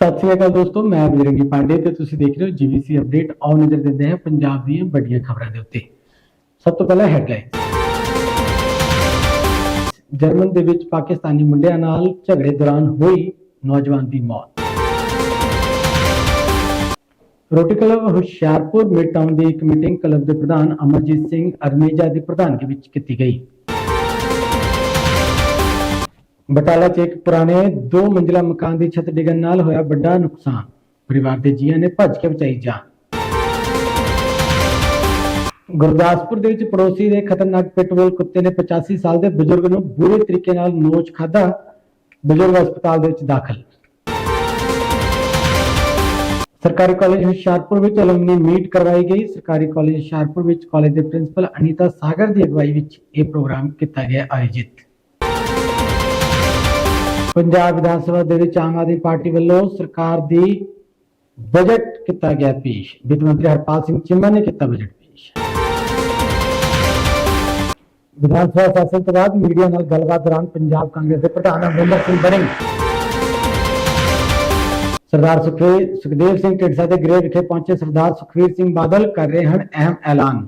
ਸਤਿ ਸ਼੍ਰੀ ਅਕਾਲ ਦੋਸਤੋ, ਮੈਂ ਬਜਰੰਗੀ ਪਾਂਡੇ ਤੇ ਤੁਸੀਂ ਦੇਖ ਰਹੇ ਹੋ ਜੀਵੀਸੀ ਅਪਡੇਟ। ਆਓ ਨਜ਼ਰ ਦਿੰਦੇ ਹਾਂ ਪੰਜਾਬ ਦੀਆਂ ਵੱਡੀਆਂ ਖਬਰਾਂ ਦੇ ਉੱਤੇ। ਸਭ ਤੋਂ ਪਹਿਲਾਂ ਹੈਡਲਾਈਨ। ਜਰਮਨ ਦੇ ਵਿੱਚ ਪਾਕਿਸਤਾਨੀ ਮੁੰਡਿਆਂ ਨਾਲ ਝਗੜੇ ਦੌਰਾਨ ਹੋਈ ਨੌਜਵਾਨ ਦੀ ਮੌਤ। Rotary club Hoshiarpur mid town ਦੀ ਇੱਕ ਮੀਟਿੰਗ ਕਲੱਬ ਦੇ ਪ੍ਰਧਾਨ ਅਮਰਜੀਤ ਸਿੰਘ ਅਰਨੇਜਾ ਦੀ ਪ੍ਰਧਾਨਗੀ ਵਿੱਚ ਕੀਤੀ ਗਈ। ਬਟਾਲਾ 'ਚ ਇੱਕ ਪੁਰਾਣੇ ਦੋ ਮੰਜ਼ਿਲਾ ਮਕਾਨ ਦੀ ਛੱਤ ਡਿੱਗਣ ਨਾਲ ਹੋਇਆ ਵੱਡਾ ਨੁਕਸਾਨ। ਪਰਿਵਾਰ ਦੇ ਜੀਆਂ ਨੇ ਭੱਜ ਕੇ ਬਚਾਈ ਜਾਨ। ਗੁਰਦਾਸਪੁਰ ਦੇ ਵਿੱਚ ਪੜੋਸੀ ਦੇ ਖਤਰਨਾਕ ਪਿਟਬੁਲ ਕੁੱਤੇ ਨੇ 85 ਸਾਲ ਦੇ ਬਜ਼ੁਰਗ ਨੂੰ ਬੁਰੇ ਤਰੀਕੇ ਨਾਲ ਨੋਚ ਖਾਧਾ, ਬਜ਼ੁਰਗ ਹਸਪਤਾਲ ਦੇ ਵਿੱਚ ਦਾਖਲ। ਸਰਕਾਰੀ ਕਾਲਜ ਹੁਸ਼ਿਆਰਪੁਰ ਵਿੱਚ ਐਲੂਮਨੀ ਮੀਟ ਕਰਵਾਈ ਗਈ। ਸਰਕਾਰੀ ਕਾਲਜ ਹੁਸ਼ਿਆਰਪੁਰ ਵਿੱਚ ਕਾਲਜ ਦੇ ਪ੍ਰਿੰਸੀਪਲ ਅਨੀਤਾ ਸਾਗਰ ਦੀ ਅਗਵਾਈ ਵਿੱਚ ਇਹ ਪ੍ਰੋਗਰਾਮ ਕੀਤਾ ਗਿਆ ਆਯੋਜਿਤ। ਪੰਜਾਬ ਵਿਧਾਨ ਸਭਾ ਦੇ ਵਿੱਚ ਆਮ ਆਦਮੀ ਪਾਰਟੀ ਵੱਲੋਂ ਸਰਕਾਰ ਦੀ ਬਜਟ ਕੀਤਾ ਗਿਆ ਪੇਸ਼। ਵਿੱਤ ਮੰਤਰੀ ਹਰਪਾਲ ਸਿੰਘ ਚੀਮਾ ਨੇ ਕੀਤਾ ਬਜਟ ਪੇਸ਼। ਵਿਧਾਨ ਸਭਾ ਸੈਸ਼ਨ ਤੋਂ ਬਾਅਦ ਮੀਡੀਆ ਨਾਲ ਗੱਲਬਾਤ ਦੌਰਾਨ ਪੰਜਾਬ ਕਾਂਗਰਸ ਦੇ ਪ੍ਰਧਾਨ ਅਮਰਿੰਦਰ ਸਿੰਘ ਬਰਿੰਗ ਸਰਦਾਰ ਸੁਖਦੇਵ ਸਿੰਘ ਢਿੰਡਸਾ ਦੇ ਗ੍ਰਹਿ ਵਿਖੇ ਪਹੁੰਚੇ ਸਰਦਾਰ ਸੁਖਵੀਰ ਸਿੰਘ ਬਾਦਲ ਕਰ ਰਹੇ ਹਨ ਅਹਿਮ ਐਲਾਨ।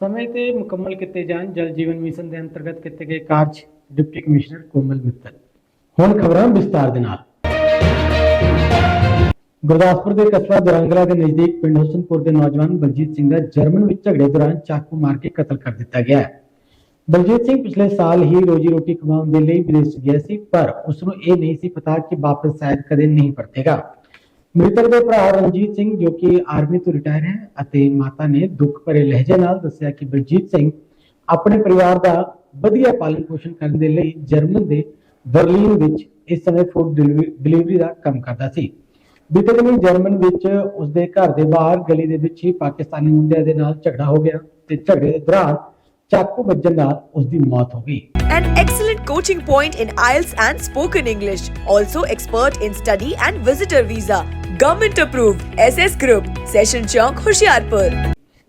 ਸਮੇਂ ਤੇ ਮੁਕੰਮਲ ਕੀਤੇ ਜਾਣ ਜਲ ਜੀਵਨ ਮਿਸ਼ਨ ਦੇ ਅੰਤਰਗਤ ਕੀਤੇ ਗਏ ਕਾਰਜ ਡਿਪਟੀ ਕਮਿਸ਼ਨਰ ਕੋਮਲ ਮਿੱਤਲ। ਹੁਣ ਖਬਰਾਂ ਵਿਸਤਾਰ ਦੇ ਨਾਲ। ਗੁਰਦਾਸਪੁਰ ਦੇ ਕਸਬਾ ਦੁਰੰਗਲਾ ਦੇ ਨਜ਼ਦੀਕ ਪਿੰਡ ਹੁਸਨਪੁਰ ਦੇ ਨੌਜਵਾਨ ਬਲਜੀਤ ਸਿੰਘ ਦਾ ਜਰਮਨ ਵਿੱਚ ਝਗੜੇ ਦੌਰਾਨ ਚਾਕੂ ਮਾਰ ਕੇ ਕਤਲ ਕਰ ਦਿੱਤਾ ਗਿਆ ਹੈ। ਬਲਜੀਤ ਸਿੰਘ ਪਿਛਲੇ ਸਾਲ ਹੀ ਰੋਜੀ ਰੋਟੀ ਕਮਾਉਣ ਦੇ ਲਈ ਵਿਦੇਸ਼ ਗਿਆ ਸੀ, ਪਰ ਉਸ ਨੂੰ ਇਹ ਨਹੀਂ ਸੀ ਪਤਾ ਕਿ ਵਾਪਸ ਸ਼ਾਇਦ ਕਦੇ ਨਹੀਂ ਪਰਤੇਗਾ। ਮ੍ਰਿਤਕ ਦੇ ਭਰਾ ਰਣਜੀਤ ਸਿੰਘ, ਜੋ ਕਿ ਆਰਮੀ ਤੋਂ ਰਿਟਾਇਰ ਹੈ ਅਤੇ ਮਾਤਾ ਨੇ ਦੁੱਖ ਭਰੇ ਲਹਿਜੇ ਨਾਲ ਦੱਸਿਆ ਕਿ ਬਲਜੀਤ ਸਿੰਘ ਆਪਣੇ ਪਰਿਵਾਰ ਦਾ ਵਧੀਆ ਪਾਲਣ ਪੋਸ਼ਣ ਕਰਨ ਦੇ ਲਈ ਜਰਮਨ ਦੇ ਬਰਲਿਨ ਵਿੱਚ ਇਸ ਸਮੇਂ ਫੂਡ ਡਿਲੀਵਰੀ ਦਾ ਕੰਮ ਕਰਦਾ ਸੀ ਬੀਤੇ ਦਿਨੀ ਜਰਮਨ ਵਿੱਚ ਉਸਦੇ ਘਰ ਦੇ ਬਾਹਰ ਗਲੀ ਦੇ ਵਿੱਚ ਹੀ ਪਾਕਿਸਤਾਨੀ ਮੁੰਡਿਆਂ ਦੇ ਨਾਲ ਝਗੜਾ ਹੋ ਗਿਆ ਤੇ ਝਗੜੇ ਦੇ ਦੌਰਾਨ ਚਾਕੂ ਵੱਜਣ ਨਾਲ ਉਸਦੀ ਮੌਤ ਹੋ ਗਈ An excellent coaching point in IELTS and spoken English. Also expert in study and visitor visa. Government approved. SS Group. Session Chowk, Hoshiarpur.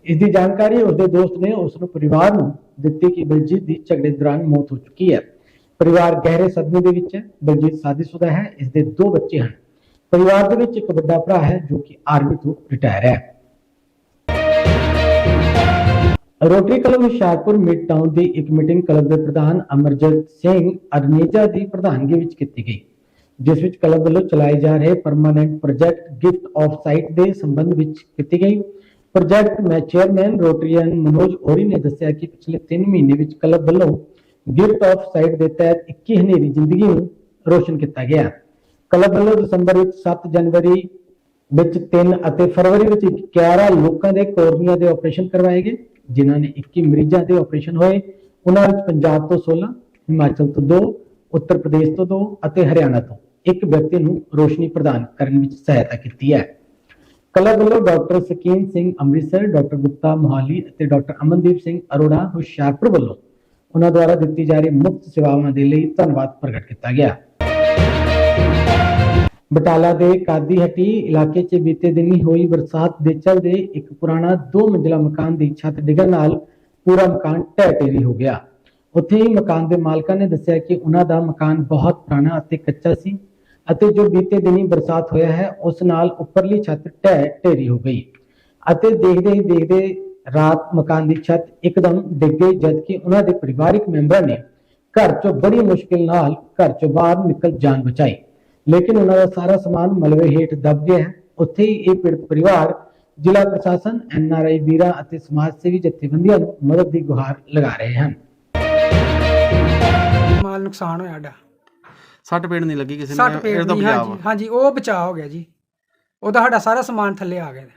ਇਸ ਦੀ ਜਾਣਕਾਰੀ ਉਸਦੇ ਦੋਸਤ ਨੇ ਉਸ ਨੂੰ ਪਰਿਵਾਰ ਨੂੰ ਦਿੱਤੀ ਕਿ ਬਲਜੀਤ ਦੀ ਝਗੜੇ ਦੌਰਾਨ ਮੌਤ ਹੋ ਚੁੱਕੀ ਹੈ। ਪਰਿਵਾਰ ਗਹਿਰੇ ਸਦਮੇ ਦੇ ਵਿੱਚ ਹੈ। ਬਲਜੀਤ ਸ਼ਾਦੀशुदा ਹੈ। ਇਸ ਦੇ ਦੋ ਬੱਚੇ ਹਨ। ਪਰਿਵਾਰ ਦੇ ਵਿੱਚ ਇੱਕ ਵੱਡਾ ਭਰਾ ਹੈ ਜੋ ਕਿ ਆਰਮੀ ਤੋਂ ਰਿਟਾਇਰ ਹੈ। Rotary club Hoshiarpur mid town ਦੀ ਇੱਕ ਮੀਟਿੰਗ ਕਲੱਬ ਦੇ ਪ੍ਰਧਾਨ ਅਮਰਜੀਤ ਸਿੰਘ ਅਰਨੇਜਾ ਦੀ ਪ੍ਰਧਾਨਗੀ ਵਿੱਚ ਕੀਤੀ ਗਈ, ਜਿਸ ਵਿੱਚ ਕਲੱਬ ਵੱਲੋਂ ਚਲਾਏ ਜਾ ਰਹੇ permanent project gift of sight ਦੇ ਸੰਬੰਧ ਵਿੱਚ ਕੀਤੀ ਗਈ। ਪ੍ਰੋਜੈਕਟ ਮੈਂ ਚੇਅਰਮੈਨ ਰੋਟਰੀਅਨ ਮਨੋਜ ਔਰੀ ਨੇ ਦੱਸਿਆ ਕਿ ਪਿਛਲੇ 3 ਮਹੀਨੇ ਵਿੱਚ ਕਲੱਬ ਵੱਲੋਂ ਗਿਫਟ ਆਫ ਸਾਈਟ ਦੇ ਤਹਿਤ 21 ਹਨੇਰੀ ਜ਼ਿੰਦਗੀ ਨੂੰ ਰੋਸ਼ਨ ਕੀਤਾ ਗਿਆ। ਕਲੱਬ ਵੱਲੋਂ ਦਸੰਬਰ ਵਿੱਚ 7 ਜਨਵਰੀ ਵਿੱਚ 3 ਅਤੇ ਫਰਵਰੀ ਵਿੱਚ 11 ਲੋਕਾਂ ਦੇ ਕੋਰਨੀਆ ਦੇ ਆਪਰੇਸ਼ਨ ਕਰਵਾਏ ਗਏ, ਜਿਨ੍ਹਾਂ ਨੇ 21 ਮਰੀਜ਼ਾਂ ਦੇ ਆਪਰੇਸ਼ਨ ਹੋਏ। ਉਹਨਾਂ ਵਿੱਚ ਪੰਜਾਬ ਤੋਂ 16 ਹਿਮਾਚਲ ਤੋਂ 2 ਉੱਤਰ ਪ੍ਰਦੇਸ਼ ਤੋਂ 2 ਅਤੇ ਹਰਿਆਣਾ ਤੋਂ। ਇੱਕ ਵਿਅਕਤੀ ਨੂੰ ਰੋਸ਼ਨੀ ਪ੍ਰਦਾਨ ਕਰਨ ਵਿੱਚ ਸਹਾਇਤਾ ਕੀਤੀ ਹੈ। ਕਲੱਬ ਵੱਲੋਂ ਡਾਕਟਰ ਸਕੀਨ ਸਿੰਘ ਅੰਮ੍ਰਿਤਸਰ, ਡਾਕਟਰ ਗੁਪਤਾ ਮੋਹਾਲੀ ਅਤੇ ਡਾਕਟਰ ਅਮਨਦੀਪ ਸਿੰਘ ਅਰੋੜਾ ਹੁਸ਼ਿਆਰਪੁਰ ਵੱਲੋਂ ਉਹਨਾਂ ਦੁਆਰਾ ਦਿੱਤੀ ਜਾ ਰਹੀ ਮੁਫਤ ਸੇਵਾਵਾਂ ਦੇ ਲਈ ਧੰਨਵਾਦ ਪ੍ਰਗਟ ਕੀਤਾ ਗਿਆ। ਬਟਾਲਾ ਦੇ ਕਾਦੀ ਹੱਟੀ ਇਲਾਕੇ 'ਚ ਬੀਤੇ ਦਿਨੀ ਹੋਈ ਬਰਸਾਤ ਦੇ ਚਲਦੇ ਇੱਕ ਪੁਰਾਣਾ ਦੋ ਮੰਜਲਾ ਮਕਾਨ ਦੀ ਛੱਤ ਡਿੱਗਣ ਨਾਲ ਪੂਰਾ ਮਕਾਨ ਢਹਿ ਢੇਰੀ ਹੋ ਗਿਆ। ਉੱਥੇ ਹੀ ਮਕਾਨ ਦੇ ਮਾਲਕਾਂ ਨੇ ਦੱਸਿਆ ਕਿ ਉਹਨਾਂ ਦਾ ਮਕਾਨ ਬਹੁਤ ਪੁਰਾਣਾ ਅਤੇ ਕੱਚਾ ਸੀ। ਅਤੇ ਜੋ ਬੀਤੇ ਦਿਨੀ ਬਰਸਾਤ ਹੋਇਆ ਹੈ, ਉਸ ਨਾਲ ਉੱਪਰਲੀ ਛੱਤ ਢਹਿ ਢੇਰੀ ਹੋ ਗਈ। ਅਤੇ ਦੇਖਦੇ ਹੀ ਦੇਖਦੇ ਰਾਤ ਮਕਾਨ ਦੀ ਛੱਤ ਇੱਕਦਮ ਡਿੱਗ ਗਈ, ਜਦਕਿ ਉਹਨਾਂ ਦੇ ਪਰਿਵਾਰਕ ਮੈਂਬਰਾਂ ਨੇ ਘਰ ਚੋਂ ਬੜੀ ਮੁਸ਼ਕਿਲ ਨਾਲ ਘਰ ਚੋਂ ਬਾਹਰ ਨਿਕਲ ਜਾਨ ਬਚਾਈ। ਲੇਕਿਨ ਉਹਨਾਂ ਦਾ ਸਾਰਾ ਸਮਾਨ ਮਲਬੇ ਹੇਠ ਦਬ ਗਿਆ ਹੈ। ਉੱਥੇ ਹੀ ਇਹ ਪੀੜਤ ਪਰਿਵਾਰ ਜ਼ਿਲ੍ਹਾ ਪ੍ਰਸ਼ਾਸਨ ਐਨਆਰਆਈ ਵੀਰਾਂ ਅਤੇ ਸਮਾਜ ਸੇਵੀ ਜਥੇਬੰਦੀਆਂ ਨੂੰ ਮਦਦ ਦੀ ਗੁਹਾਰ ਲਗਾ ਰਹੇ ਹਨ। ਮਾਲ ਨੁਕਸਾਨ ਹੋਇਆ ਸਾਡਾ। ਸੱਟ ਪੇੜ ਨਹੀਂ ਲੱਗੀ ਕਿਸੇ ਸੱਟ ਨੂੰ ਇਹ ਤਾਂ ਦੀ ਹਾਂਜੀ ਹਾਂਜੀ ਉਹ ਬਚਾਅ ਹੋ ਗਿਆ ਜੀ। ਉਹਦਾ ਸਾਡਾ ਸਾਰਾ ਸਮਾਨ ਥੱਲੇ ਆ ਗਿਆ।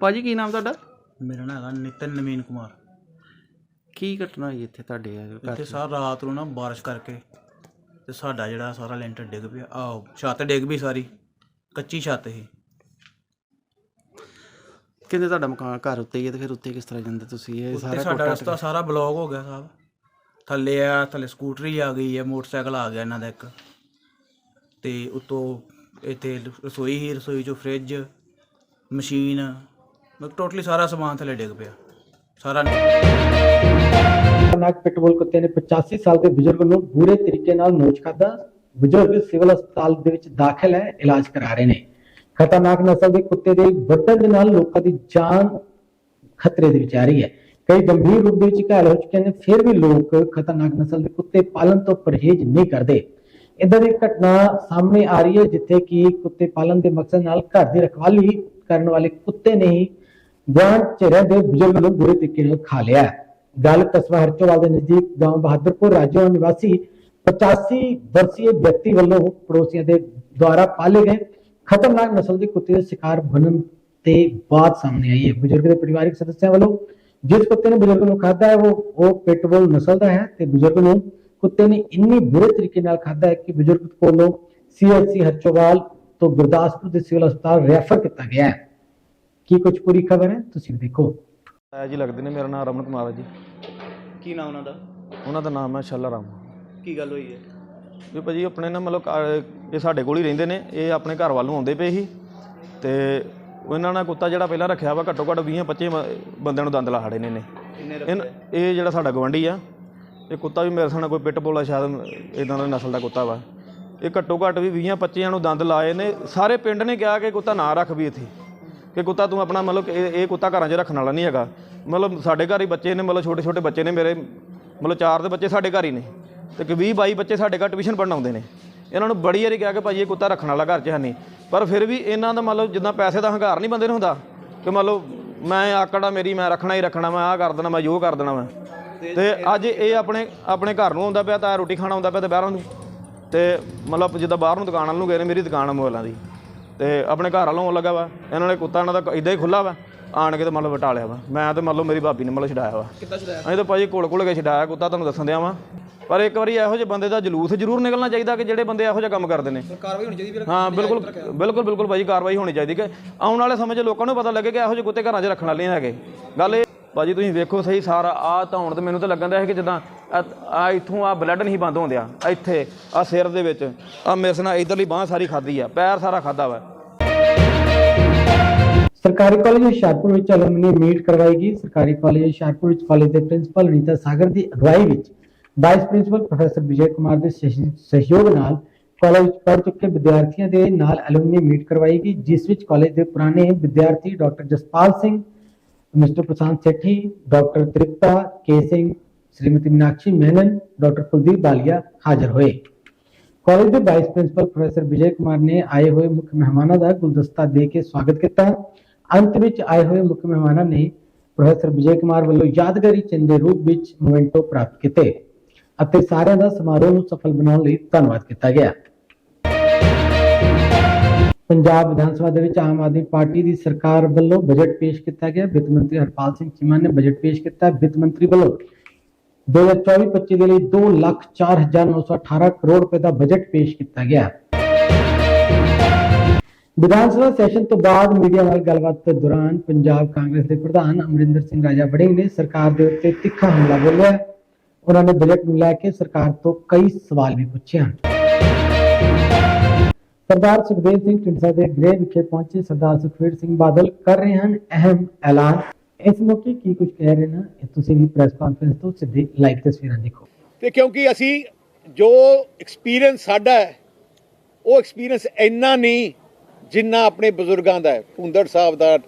ਭਾਜੀ ਕੀ ਨਾਮ ਤੁਹਾਡਾ? ਮੇਰਾ ਨਾਮ ਹੈਗਾ ਨਿਤਨ ਨਵੀਨ ਕੁਮਾਰ। ਕੀ ਘਟਨਾ ਹੋਈ ਇੱਥੇ ਤੁਹਾਡੇ ਘਰ ਇੱਥੇ 'ਚ? ਸਾਰ ਰਾਤ ਨੂੰ ਨਾ ਬਾਰਿਸ਼ ਕਰਕੇ ਤੇ ਸਾਡਾ ਜਿਹੜਾ ਸਾਰਾ ਲੈਂਟਰ ਡਿੱਗ ਪਿਆ। ਆਹ ਛੱਤ ਡਿੱਗ ਪਈ ਸਾਰੀ ਕੱਚੀ ਛੱਤ ਸੀ। ਕਹਿੰਦੇ ਤੁਹਾਡਾ ਮਕਾਨ ਘਰ ਉੱਤੇ ਹੀ ਹੈ ਤੇ ਫਿਰ ਉੱਤੇ ਕਿਸ ਤਰ੍ਹਾਂ ਜਾਂਦੇ ਤੁਸੀਂ? ਇਹ ਉੱਤੇ ਸਾਰਾ ਸਾਡਾ ਰਸਤਾ ਸਾਰਾ ਬਲੌਕ ਹੋ ਗਿਆ ਸਾਹਿਬ ਥੱਲੇ ਆ, ਥੱਲੇ ਸਕੂਟਰੀ ਆ ਗਈ ਹੈ ਮੋਟਰਸਾਈਕਲ ਆ ਗਿਆ ਇਹਨਾਂ ਦਾ ਇੱਕ। ਤੇ ਉਤੋਂ ਇੱਥੇ ਰਸੋਈ ਹੀ ਰਸੋਈ ਚੋਂ ਫ੍ਰਿਜ, ਮਸ਼ੀਨ, ਮਤਲਬ ਟੋਟਲੀ ਸਾਰਾ ਸਮਾਨ ਥੱਲੇ ਡਿੱਗ ਪਿਆ। ਸਾਰਾ ਖਤਰਨਾਕ ਪਿਟਬੁਲ ਕੁੱਤੇ ਨੇ 85 ਸਾਲ ਦੇ ਬਜ਼ੁਰਗ ਨੂੰ ਬੁਰੇ ਤਰੀਕੇ ਨਾਲ ਨੋਚ ਖਾਧਾ। ਬਜ਼ੁਰਗ ਸਿਵਲ ਹਸਪਤਾਲ ਦੇ ਵਿੱਚ ਦਾਖਲ ਹੈ, ਇਲਾਜ ਕਰਾ ਰਹੇ ਨੇ। ਖਤਰਨਾਕ ਨਸਲ ਦੇ ਕੁੱਤੇ ਦੇ ਵੱਢਣ ਦੇ ਨਾਲ ਲੋਕਾਂ ਦੀ ਜਾਨ ਖਤਰੇ ਦੇ ਵਿੱਚ ਆ ਰਹੀ ਹੈ। ਕਈ ਗੰਭੀਰ ਰੂਪ ਦੇ ਵਿੱਚ ਘਾਇਲ ਹੋ ਚੁੱਕੇ ਨੇ, ਫਿਰ ਵੀ ਲੋਕ ਖਤਰਨਾਕ ਨਸਲ ਦੇ ਕੁੱਤੇ ਪਾਲਣ ਤੋਂ ਪਰਹੇਜ਼ ਨਹੀਂ ਕਰਦੇ। ਇਦਾਂ ਦੀ ਘਟਨਾ ਸਾਹਮਣੇ ਆ ਰਹੀ ਹੈ, ਜਿੱਥੇ ਕਿ ਕੁੱਤੇ ਪਾਲਣ ਦੇ ਮਕਸਦ ਨਾਲ ਘਰ ਦੀ ਰਖਵਾਲੀ ਕਰਨ ਵਾਲੇ ਕੁੱਤੇ ਨੇ ਹੀ ਜਾਨ ਚਿਹਰੇ ਦੇ ਬਜ਼ੁਰਗ ਨੂੰ ਬੁਰੇ ਤਰੀਕੇ ਨਾਲ ਖਾ ਲਿਆ। ਗੱਲ ਕਸਬਾ ਹਰਚੋਵਾਲ ਦੇ ਨਜ਼ਦੀਕ ਗਾਂਵ ਬਹਾਦਰਪੁਰ ਰਾਜੋ ਨਿਵਾਸੀ 85 ਵਰਸੀय ਵਿਅਕਤੀ ਵੱਲੋਂ ਪੜੋਸੀਆਂ ਦੇ ਦੁਆਰਾ ਪਾਲੇ ਗਏ ਖਤਰਨਾਕ ਨਸਲ ਦੇ ਕੁੱਤੇ ਦੇ ਸ਼ਿਕਾਰ ਬਣਨ ਤੇ ਬਾਅਦ ਸਾਹਮਣੇ ਆਈ ਹੈ। ਬਜ਼ੁਰਗ ਦੇ ਪਰਿਵਾਰਕ ਸਦਸਿਆਂ ਵੱਲੋਂ ਜਿਸ ਕੁੱਤੇ ਨੇ ਬਜ਼ੁਰਗ ਨੂੰ ਖਾਧਾ ਹੈ ਉਹ ਉਹ ਪਿਟਬੁਲ ਨਸਲ ਦਾ ਹੈ ਤੇ ਬਜ਼ੁਰਗ ਨੂੰ ਕੁੱਤੇ ਨੇ ਇੰਨੀ ਬੁਰੇ ਤਰੀਕੇ ਨਾਲ ਖਾਧਾ ਹੈ ਕਿ ਬਜ਼ੁਰਗ ਕੋਲੋਂ ਸੀਐਚਸੀ ਹਰਚੋਵਾਲ ਤੋਂ ਗੁਰਦਾਸਪੁਰ ਦੇ ਸਿਵਲ ਹਸਪਤਾਲ ਰੈਫਰ ਕੀਤਾ ਗਿਆ ਹੈ। ਕੀ ਕੁਝ ਪੂਰੀ ਖਬਰ ਹੈ? ਤੁਸੀਂ ਦੇਖੋ। ਆਇਆ ਜੀ ਲੱਗਦੇ ਨੇ ਮੇਰਾ ਨਾਮ ਰਮਨ ਕੁਮਾਰ ਹੈ ਜੀ। ਕੀ ਨਾਮ ਉਹਨਾਂ ਦਾ? ਉਹਨਾਂ ਦਾ ਨਾਮ ਹੈ ਸ਼ੱਲਾ ਰਾਮ। ਕੀ ਗੱਲ ਹੋਈ ਹੈ? ਵੀ ਭਾਜੀ ਆਪਣੇ ਨਾ ਮਤਲਬ ਇਹ ਸਾਡੇ ਕੋਲ ਹੀ ਰਹਿੰਦੇ ਨੇ ਇਹ ਆਪਣੇ ਘਰ ਵੱਲ ਨੂੰ ਆਉਂਦੇ ਪਏ ਸੀ ਤੇ ਇਹਨਾਂ ਨਾਲ ਕੁੱਤਾ ਜਿਹੜਾ ਪਹਿਲਾਂ ਰੱਖਿਆ ਵਾ ਘੱਟੋ ਘੱਟ 20 25 ਬੰਦਿਆਂ ਨੂੰ ਦੰਦ ਲਾ ਖੜੇ ਨੇ ਨੇ ਕਿੰਨੇ ਇਹਨ- ਇਹ ਜਿਹੜਾ ਸਾਡਾ ਗਵੰਡੀ ਆ ਇਹ ਕੁੱਤਾ ਵੀ ਮੇਰੇ ਸਾਹਮਣੇ ਕੋਈ ਪਿੱਟ ਬੋਲਾ ਸ਼ਾਇਦ ਇਦਾਂ ਦਾ ਨਸਲ ਦਾ ਕੁੱਤਾ ਵਾ। ਇਹ ਘੱਟੋ ਘੱਟ ਵੀ 20 25 ਨੂੰ ਦੰਦ ਲਾਏ ਨੇ। ਸਾਰੇ ਪਿੰਡ ਨੇ ਕਿਹਾ ਕਿ ਕੁੱਤਾ ਨਾ ਰੱਖ ਵੀ ਇੱਥੇ। ਕਿ ਕੁੱਤਾ ਤੂੰ ਆਪਣਾ ਮਤਲਬ ਕਿ ਇਹ ਇਹ ਕੁੱਤਾ ਘਰਾਂ 'ਚ ਰੱਖਣ ਵਾਲਾ ਨਹੀਂ ਹੈਗਾ। ਮਤਲਬ ਸਾਡੇ ਘਰ ਹੀ ਬੱਚੇ ਨੇ ਮਤਲਬ ਛੋਟੇ ਛੋਟੇ ਬੱਚੇ ਨੇ ਮੇਰੇ। ਮਤਲਬ ਚਾਰ ਦੇ ਬੱਚੇ ਸਾਡੇ ਘਰ ਹੀ ਨੇ। ਤੇ ਕਿ 20 22 ਬੱਚੇ ਸਾਡੇ ਘਰ ਟਿਊਸ਼ਨ ਪੜ੍ਹਨ ਆਉਂਦੇ ਨੇ। ਇਹਨਾਂ ਨੂੰ ਬੜੀ ਵਾਰੀ ਕਿਹਾ ਕਿ ਭਾਜੀ ਇਹ ਕੁੱਤਾ ਰੱਖਣ ਵਾਲਾ ਘਰ 'ਚ ਹੈ ਨਹੀਂ। ਪਰ ਫਿਰ ਵੀ ਇਹਨਾਂ ਦਾ ਮਤਲਬ ਜਿੱਦਾਂ ਪੈਸੇ ਦਾ ਹੰਕਾਰ ਨਹੀਂ ਬੰਦੇ ਨੂੰ ਹੁੰਦਾ ਕਿ ਮਤਲਬ ਮੈਂ ਆਕੜਾ ਮੇਰੀ ਮੈਂ ਰੱਖਣਾ ਹੀ ਰੱਖਣਾ ਮੈਂ ਆਹ ਕਰ ਦੇਣਾ ਮੈਂ ਜੋ ਕਰ ਦੇਣਾ ਮੈਂ ਤੇ ਅੱਜ ਇਹ ਆਪਣੇ ਆਪਣੇ ਘਰ ਨੂੰ ਆਉਂਦਾ ਪਿਆ ਤਾਂ ਰੋਟੀ ਖਾਣਾ ਆਉਂਦਾ ਪਿਆ ਤੇ ਬਾਹਰੋਂ ਨੂੰ। ਤੇ ਮਤਲਬ ਜਿੱਦਾਂ ਬਾਹਰ ਨੂੰ ਦੁਕਾਨ ਵੱਲ ਨੂੰ ਗਏ ਨੇ ਮੇਰੀ ਦੁਕਾਨ ਆ ਮੋਬਾਈਲਾਂ ਦੀ। ਤੇ ਆਪਣੇ ਘਰ ਵੱਲੋਂ ਲੱਗਾ ਵਾ। ਇਹਨਾਂ ਨੇ ਕੁੱਤਾ ਇਹਨਾਂ ਦਾ ਇਦਾਂ ਹੀ ਖੁੱਲਾ ਵਾ। ਆਣ ਕੇ ਤੇ ਮਤਲਬ ਵਟਾ ਲਿਆ ਵਾ। ਮੈਂ ਤੇ ਮਤਲਬ ਮੇਰੀ ਭਾਬੀ ਨੇ ਮਤਲਬ ਛਡਾਇਆ ਵਾ। ਕਿੱਦਾਂ ਛਡਾਇਆ? ਅਸੀਂ ਤਾਂ ਭਾਜੀ ਕੋਲ ਕੋਲ ਕੇ ਛਡਾਇਆ ਕੁੱਤਾ ਤੁਹਾਨੂੰ ਦੱਸਣ ਦਿਆਂ ਵਾ। ਪਰ ਇੱਕ ਵਾਰੀ ਇਹੋ ਜਿਹੇ ਬੰਦੇ ਦਾ ਜਲੂਸ ਜ਼ਰੂਰ ਨਿਕਲਣਾ ਚਾਹੀਦਾ ਕਿ ਜਿਹੜੇ ਬੰਦੇ ਇਹੋ ਜਿਹਾ ਕੰਮ ਕਰਦੇ ਨੇ। ਕਾਰਵਾਈ ਹੋਣੀ ਚਾਹੀਦੀ ਹਾਂ ਬਿਲਕੁਲ ਬਿਲਕੁਲ ਬਿਲਕੁਲ ਭਾਜੀ ਕਾਰਵਾਈ ਹੋਣੀ ਚਾਹੀਦੀ ਕਿ ਆਉਣ ਵਾਲੇ ਸਮੇਂ 'ਚ ਲੋਕਾਂ ਨੂੰ ਪਤਾ ਲੱਗੇ ਕਿ ਇਹੋ ਜਿਹੇ ਕੁੱਤੇ ਘਰਾਂ 'ਚ ਰੱਖਣ ਵਾਲੇ ਨਹੀਂ ਹੈਗੇ। ਗੱਲ ਇਹ ਭਾਜੀ ਤੁਸੀਂ ਵੇਖੋ ਸਹੀ ਸਾਰਾ ਆ ਧੌਣ ਤੇ ਮੈਨੂੰ ਤਾਂ ਲੱਗਣ ਦਾ ਹੈ ਕਿ ਜਿੱਦਾਂ ਆ ਇੱਥੋਂ ਆ ਬਲੱਡ ਨਹੀਂ ਬੰਦ ਹੁੰਦਿਆ ਇੱਥੇ ਆ ਸਿਰ ਦੇ ਵਿੱਚ ਆ ਮੇਰੇ ਨਾਲ ਇਧਰਲੀ ਬਾਹ ਸਾਰੀ ਖਾਦੀ ਆ ਪੈਰ ਸਾਰਾ ਖਾਦਾ ਵਾ। ਸਰਕਾਰੀ ਕਾਲਜ ਹੁਸ਼ਿਆਰਪੁਰ ਵਿੱਚ ਅਲਮਨੀ ਮੀਟ ਕਰਵਾਈ ਗਈ ਸਰਕਾਰੀ ਕਾਲਜ ਹੁਸ਼ਿਆਰਪੁਰ ਵਿੱਚ ਕਾਲਜ ਦੇ ਪ੍ਰਿੰਸੀਪਲ ਅਨੀਤਾ ਸਾਗਰ ਦੀ ਅਗਵਾਈ ਵਿੱਚ vice principal professor Vijay Kumar ਦੇ ਸਹਿਯੋਗ ਨਾਲ ਕਾਲਜ ਵਿੱਚ ਪੜ੍ਹ ਚੁੱਕੇ ਵਿਦਿਆਰਥੀਆਂ ਦੇ ਨਾਲ ਅਲਮਨੀ ਮੀਟ ਕਰਵਾਈ ਗਈ ਜਿਸ ਵਿੱਚ ਕਾਲਜ ਦੇ ਪੁਰਾਣੇ ਵਿਦਿਆਰਥੀ doctor Jaspal Singh, mister Prashant Sethi doctor Tripta K Singh, Shrimati Meenakshi Menon doctor Kuldeep Balia ਹਾਜ਼ਰ ਹੋਏ। ਕਾਲਜ ਦੇ vice principal professor Vijay Kumar ਨੇ ਆਏ ਹੋਏ ਮੁੱਖ ਮਹਿਮਾਨਾਂ ਦਾ ਗੁਲਦਸਤਾ ਦੇ ਕੇ ਸਵਾਗਤ ਕੀਤਾ। ਅੰਤ ਵਿੱਚ ਆਏ ਹੋਏ ਮੁੱਖ ਮਹਿਮਾਨਾਂ ਨੇ ਪ੍ਰੋਫੈਸਰ ਵਿਜੇ ਕੁਮਾਰ ਵੱਲੋਂ ਯਾਦਗਾਰੀ ਚਿੰਨ੍ਹ ਦੇ ਰੂਪ ਵਿੱਚ ਮੋਮੈਂਟੋ ਪ੍ਰਾਪਤ ਕੀਤੇ ਅਤੇ ਸਾਰਿਆਂ ਦਾ ਸਮਾਰੋਹ ਨੂੰ ਸਫਲ ਬਣਾਉਣ ਲਈ ਧੰਨਵਾਦ ਕੀਤਾ ਗਿਆ। ਪੰਜਾਬ ਵਿਧਾਨ ਸਭਾ ਦੇ ਵਿੱਚ ਆਮ ਆਦਮੀ ਪਾਰਟੀ ਦੀ ਸਰਕਾਰ ਵੱਲੋਂ ਬਜਟ ਪੇਸ਼ ਕੀਤਾ ਗਿਆ। ਵਿੱਤ ਮੰਤਰੀ ਹਰਪਾਲ ਸਿੰਘ ਚੀਮਾ ਨੇ ਬਜਟ ਪੇਸ਼ ਕੀਤਾ। ਵਿੱਤ ਮੰਤਰੀ ਵੱਲੋਂ 2024-25 ਦੇ ਲਈ 2 ਲੱਖ 4918 ਕਰੋੜ ਰੁਪਏ ਦਾ ਬਜਟ ਪੇਸ਼ ਕੀਤਾ ਗਿਆ। ਵਿਧਾਨ ਸਭਾ ਸੈਸ਼ਨ ਤੋਂ ਬਾਅਦ ਮੀਡੀਆ ਨਾਲ ਗੱਲਬਾਤ ਦੌਰਾਨ ਪੰਜਾਬ ਕਾਂਗਰਸ ਦੇ ਪ੍ਰਧਾਨ ਅਮਰਿੰਦਰ ਸਿੰਘ ਰਾਜਾ ਵੜਿੰਗ ਨੇ ਸਰਕਾਰ ਦੇ ਉੱਤੇ ਤਿੱਖਾ ਹਮਲਾ ਬੋਲਿਆ। ਉਹਨਾਂ ਨੇ ਬਜਟ ਨੂੰ ਲੈ ਕੇ ਸਰਕਾਰ ਤੋਂ ਕਈ ਸਵਾਲ ਵੀ ਪੁੱਛੇ ਹਨ। ਸਰਦਾਰ ਸੁਖਦੇਵ ਸਿੰਘ ਢੀਂਡਸਾ ਦੇ ਗ੍ਰਹਿ ਵਿਖੇ ਪਹੁੰਚੇ ਸਰਦਾਰ ਸੁਖਬੀਰ ਸਿੰਘ ਬਾਦਲ ਕਰ ਰਹੇ ਹਨ ਅਹਿਮ ਐਲਾਨ। ਇਸ ਮੌਕੇ ਕੀ ਕੁਝ ਕਹਿ ਰਹੇ ਨੇ ਤੁਸੀਂ ਵੀ ਪ੍ਰੈਸ ਕਾਨਫਰੰਸ ਤੋਂ ਸਿੱਧੀ ਲਾਈਵ ਤਸਵੀਰਾਂ ਦੇਖੋ। ਤੇ ਕਿਉਂਕਿ ਅਸੀਂ ਜੋ ਐਕਸਪੀਰੀਅੰਸ ਸਾਡਾ ਹੈ, ਉਹ ਐਕਸਪੀਰੀਅੰਸ ਇੰਨਾ ਨਹੀਂ ਜਿੰਨਾ ਆਪਣੇ ਬਜ਼ੁਰਗਾਂ ਦਾ ਹੈ, ਭੁੰਦੜ ਸਾਹਿਬ ਦਾ,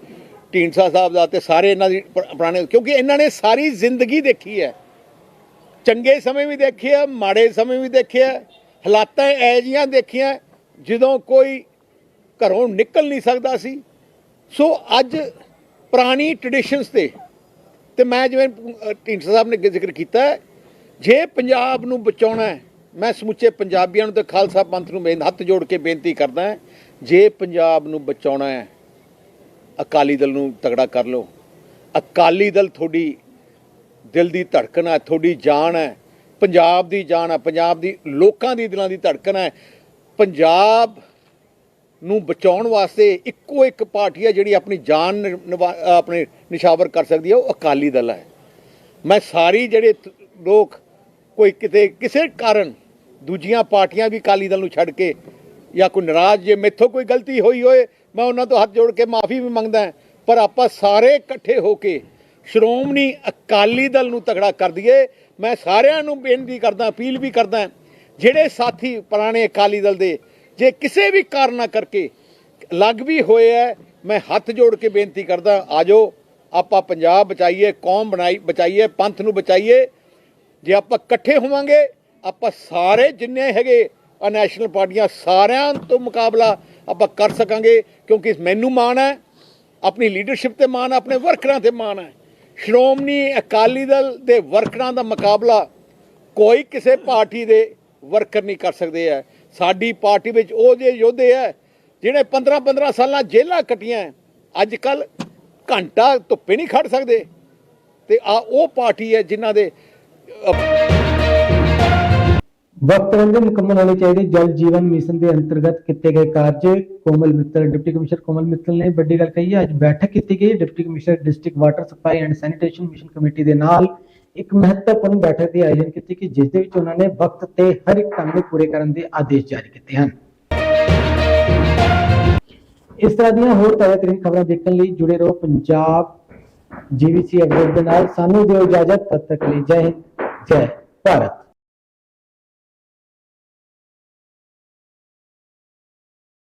ਢੀਂਡਸਾ ਸਾਹਿਬ ਦਾ ਤੇ ਸਾਰੇ ਇਹਨਾਂ ਦੀ ਪੁਰਾਣੇ, ਕਿਉਂਕਿ ਇਹਨਾਂ ਨੇ ਸਾਰੀ ਜ਼ਿੰਦਗੀ ਦੇਖੀ ਹੈ। ਚੰਗੇ ਸਮੇਂ ਵੀ ਦੇਖੇ ਆ, ਮਾੜੇ ਸਮੇਂ ਵੀ ਦੇਖਿਆ ਹਾਲਾਤਾਂ ਇਹੋ ਜਿਹੀਆਂ ਦੇਖੀਆਂ, ਜਦੋਂ ਕੋਈ ਘਰੋਂ ਨਿਕਲ ਨਹੀਂ ਸਕਦਾ ਸੀ। ਸੋ ਅੱਜ ਪੁਰਾਣੀ ਟ੍ਰੈਡੀਸ਼ਨਸ ਤੇ ਤੇ ਮੈਂ ਜਿਵੇਂ ਢੀਂਡਸਾ ਸਾਹਿਬ ਨੇ ਜ਼ਿਕਰ ਕੀਤਾ ਜੇ ਪੰਜਾਬ ਨੂੰ ਬਚਾਉਣਾ ਹੈ, ਮੈਂ ਸਮੁੱਚੇ ਪੰਜਾਬੀਆਂ ਨੂੰ ਤੇ ਖਾਲਸਾ ਪੰਥ ਨੂੰ ਹੱਥ ਜੋੜ ਕੇ ਬੇਨਤੀ ਕਰਦਾ ਜੇ ਪੰਜਾਬ ਨੂੰ ਬਚਾਉਣਾ ਹੈ, ਅਕਾਲੀ ਦਲ ਨੂੰ ਤਗੜਾ ਕਰ ਲਓ। ਅਕਾਲੀ ਦਲ ਤੁਹਾਡੀ ਦਿਲ ਦੀ ਧੜਕਣ ਹੈ, ਤੁਹਾਡੀ ਜਾਨ ਹੈ, ਪੰਜਾਬ ਦੀ ਜਾਨ ਹੈ, ਪੰਜਾਬ ਦੀ, ਲੋਕਾਂ ਦੀ ਦਿਲਾਂ ਦੀ ਧੜਕਣ ਹੈ। ਪੰਜਾਬ ਨੂੰ ਬਚਾਉਣ ਵਾਸਤੇ ਇੱਕੋ ਇੱਕ ਪਾਰਟੀ ਹੈ ਜਿਹੜੀ ਆਪਣੀ ਜਾਨ ਨਿ- ਆਪਣੇ ਨਿਸ਼ਾਵਰ ਕਰ ਸਕਦੀ ਹੈ, ਉਹ ਅਕਾਲੀ ਦਲ ਹੈ। ਮੈਂ ਸਾਰੀ ਜਿਹੜੇ ਲੋਕ ਕੋਈ ਕਿਤੇ, ਕਿਸੇ ਕਾਰਨ ਦੂਜੀਆਂ ਪਾਰਟੀਆਂ ਵੀ ਅਕਾਲੀ ਦਲ ਨੂੰ ਛੱਡ ਕੇ ਜਾਂ ਕੋਈ ਨਾਰਾਜ਼ ਜੇ ਮੈਥੋਂ ਕੋਈ ਗਲਤੀ ਹੋਈ ਹੋਏ, ਮੈਂ ਉਹਨਾਂ ਤੋਂ ਹੱਥ ਜੋੜ ਕੇ ਮਾਫੀ ਵੀ ਮੰਗਦਾ ਪਰ ਆਪਾਂ ਸਾਰੇ ਇਕੱਠੇ ਹੋ ਕੇ ਸ਼੍ਰੋਮਣੀ ਅਕਾਲੀ ਦਲ ਨੂੰ ਤਗੜਾ ਕਰ ਦਈਏ। ਮੈਂ ਸਾਰਿਆਂ ਨੂੰ ਬੇਨਤੀ ਕਰਦਾ, ਅਪੀਲ ਵੀ ਕਰਦਾ ਜਿਹੜੇ ਸਾਥੀ ਪੁਰਾਣੇ ਅਕਾਲੀ ਦਲ ਦੇ, ਜੇ ਕਿਸੇ ਵੀ ਕਾਰਨਾ ਕਰਕੇ ਲੱਗ ਵੀ ਹੋਏ ਹੈ, ਮੈਂ ਹੱਥ ਜੋੜ ਕੇ ਬੇਨਤੀ ਕਰਦਾ, ਆਜੋ, ਆਪਾਂ ਪੰਜਾਬ ਬਚਾਈਏ, ਕੌਮ ਬਣਾਈ, ਬਚਾਈਏ, ਪੰਥ ਨੂੰ ਬਚਾਈਏ। ਜੇ ਆਪਾਂ ਇਕੱਠੇ ਹੋਵਾਂਗੇ, ਆਪਾਂ ਸਾਰੇ ਜਿੰਨੇ ਹੈਗੇ ਆ ਨੈਸ਼ਨਲ ਪਾਰਟੀਆਂ ਸਾਰਿਆਂ ਤੋਂ ਮੁਕਾਬਲਾ ਆਪਾਂ ਕਰ ਸਕਾਂਗੇ, ਕਿਉਂਕਿ ਮੈਨੂੰ ਮਾਣ ਹੈ, ਆਪਣੀ ਲੀਡਰਸ਼ਿਪ ਤੇ ਮਾਣ ਹੈ, ਆਪਣੇ ਵਰਕਰਾਂ ਤੇ ਮਾਣ ਹੈ। ਸ਼੍ਰੋਮਣੀ ਅਕਾਲੀ ਦਲ ਦੇ ਵਰਕਰਾਂ ਦਾ ਮੁਕਾਬਲਾ ਕੋਈ ਕਿਸੇ ਪਾਰਟੀ ਦੇ ਵਰਕਰ ਨਹੀਂ ਕਰ ਸਕਦੇ ਹੈ। ਸਾਡੀ ਪਾਰਟੀ ਵਿੱਚ ਉਹ ਜੇ ਯੋਧੇ ਹੈ ਜਿਹੜੇ 15 15 ਸਾਲਾਂ ਜੇਲ੍ਹਾਂ ਕੱਟੀਆਂ ਅੱਜ ਕੱਲ ਘੰਟਾ ਧੁੱਪੇ ਨਹੀਂ ਖੜ ਸਕਦੇ। ਤੇ ਆ ਉਹ ਪਾਰਟੀ ਹੈ ਜਿਨ੍ਹਾਂ ਦੇ ਵਕਤ ਰਹਿੰਦੇ ਮੁਕੰਮਲ ਹੋਣੇ ਚਾਹੀਦੇ। ਜਲ ਜੀਵਨ ਮਿਸ਼ਨ ਦੇ ਅੰਤਰਗਤ ਕੀਤੇ ਗਏ ਕਾਰਜ ਕੋਮਲ ਮਿੱਤਲ, ਡਿਪਟੀ ਕਮਿਸ਼ਨਰ ਕੋਮਲ ਮਿੱਤਲ ਨੇ ਵੱਡੀ ਗੱਲ ਕਹੀ ਹੈ। ਅੱਜ ਬੈਠਕ ਕੀਤੀ ਗਈ। Deputy commissioner district water supply and sanitation mission committee ਦੇ ਨਾਲ ਇੱਕ ਮਹੱਤਵਪੂਰਨ ਬੈਠਕ ਦੀ ਆਯੋਜਨ ਕੀਤੀ ਕਿ ਜਿਸ ਦੇ ਵਿੱਚ ਉਹਨਾਂ ਨੇ ਵਕਤ ਤੇ ਹਰ ਇੱਕ ਕੰਮ ਨੂੰ ਪੂਰੇ ਕਰਨ ਦੇ ਆਦੇਸ਼ ਜਾਰੀ ਕੀਤੇ ਹਨ। ਇਸ ਤਰ੍ਹਾਂ ਦੀਆਂ ਹੋਰ ਤਾਜ਼ਾ ਤਰੀਨ ਖਬਰਾਂ ਦੇਖਣ ਲਈ ਜੁੜੇ ਰਹੋ ਪੰਜਾਬ ਜੀਵੀਸੀ ਅਪਡੇਟ ਦੇ ਨਾਲ। ਸਾਨੂੰ ਦਿਓ ਇਜਾਜ਼ਤ। ਤਦ ਤੱਕ ਲਈ ਜੈ ਹਿੰਦ, ਜੈ ਭਾਰਤ।